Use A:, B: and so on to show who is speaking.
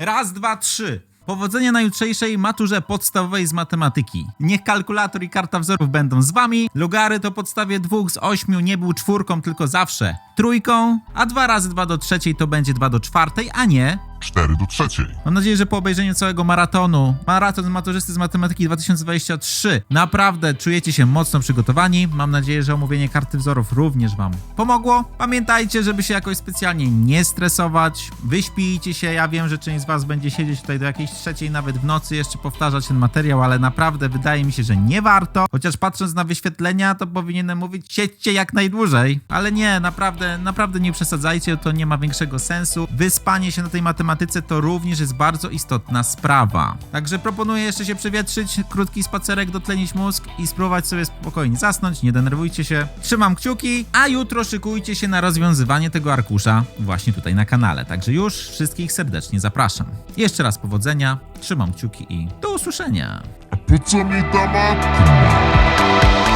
A: Raz, dwa, trzy. Powodzenia na jutrzejszej maturze podstawowej z matematyki. Niech kalkulator i karta wzorów będą z wami. Logary to podstawie dwóch z ośmiu nie był czwórką, tylko zawsze trójką, a dwa razy dwa do trzeciej to będzie dwa do czwartej, a nie
B: 4 do trzeciej.
A: Mam nadzieję, że po obejrzeniu całego maratonu, maraton maturzysty z matematyki 2023, naprawdę czujecie się mocno przygotowani. Mam nadzieję, że omówienie karty wzorów również Wam pomogło. Pamiętajcie, żeby się jakoś specjalnie nie stresować. Wyśpijcie się. Ja wiem, że część z Was będzie siedzieć tutaj do jakiejś trzeciej, nawet w nocy, jeszcze powtarzać ten materiał, ale naprawdę wydaje mi się, że nie warto. Chociaż patrząc na wyświetlenia, to powinienem mówić, siedźcie jak najdłużej. Ale nie, naprawdę, naprawdę nie przesadzajcie, to nie ma większego sensu. Wyspanie się na tej to również jest bardzo istotna sprawa. Także proponuję jeszcze się przewietrzyć, krótki spacerek, dotlenić mózg i spróbować sobie spokojnie zasnąć, nie denerwujcie się. Trzymam kciuki, a jutro szykujcie się na rozwiązywanie tego arkusza właśnie tutaj na kanale. Także już wszystkich serdecznie zapraszam. Jeszcze raz powodzenia, trzymam kciuki i do usłyszenia.
B: A po co mi ta matka?